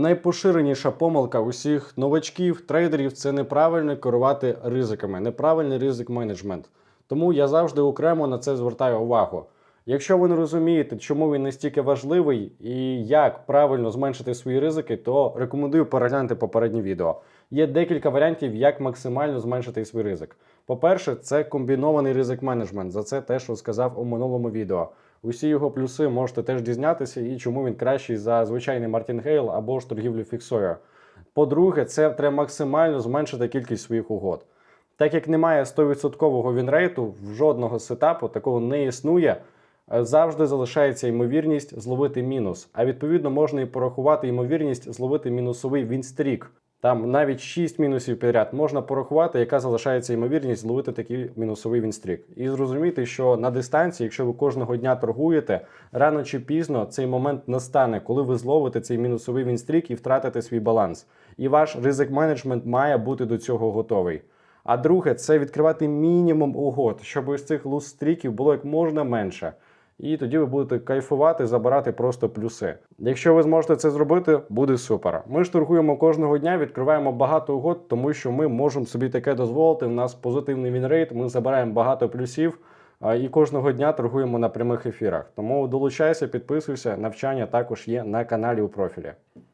Найпоширеніша помилка усіх новачків, трейдерів це неправильно керувати ризиками, неправильний ризик менеджмент. Тому я завжди окремо на це звертаю увагу. Якщо ви не розумієте, чому він настільки важливий і як правильно зменшити свої ризики, то рекомендую переглянути попереднє відео. Є декілька варіантів, як максимально зменшити свій ризик. По-перше, це комбінований ризик менеджмент. За це теж розказав у минулому відео. Усі його плюси можете теж дізнатися і чому він кращий за звичайний Мартінгейл або ж торгівлю фіксою. По-друге, це треба максимально зменшити кількість своїх угод. Так як немає 100% вінрейту, в жодного сетапу такого не існує, завжди залишається ймовірність зловити мінус. А відповідно можна і порахувати ймовірність зловити мінусовий вінстрік. Там навіть 6 мінусів підряд можна порахувати, яка залишається ймовірність зловити такий мінусовий вінстрік. І зрозуміти, що на дистанції, якщо ви кожного дня торгуєте, рано чи пізно цей момент настане, коли ви зловите цей мінусовий вінстрік і втратите свій баланс. І ваш ризик менеджмент має бути до цього готовий. А друге, це відкривати мінімум угод, щоб із цих луз-стріків було як можна менше. І тоді ви будете кайфувати, забирати просто плюси. Якщо ви зможете це зробити, буде супер. Ми ж торгуємо кожного дня, відкриваємо багато угод, тому що ми можемо собі таке дозволити. У нас позитивний вінрейт, ми забираємо багато плюсів і кожного дня торгуємо на прямих ефірах. Тому долучайся, підписуйся. Навчання також є на каналі у профілі.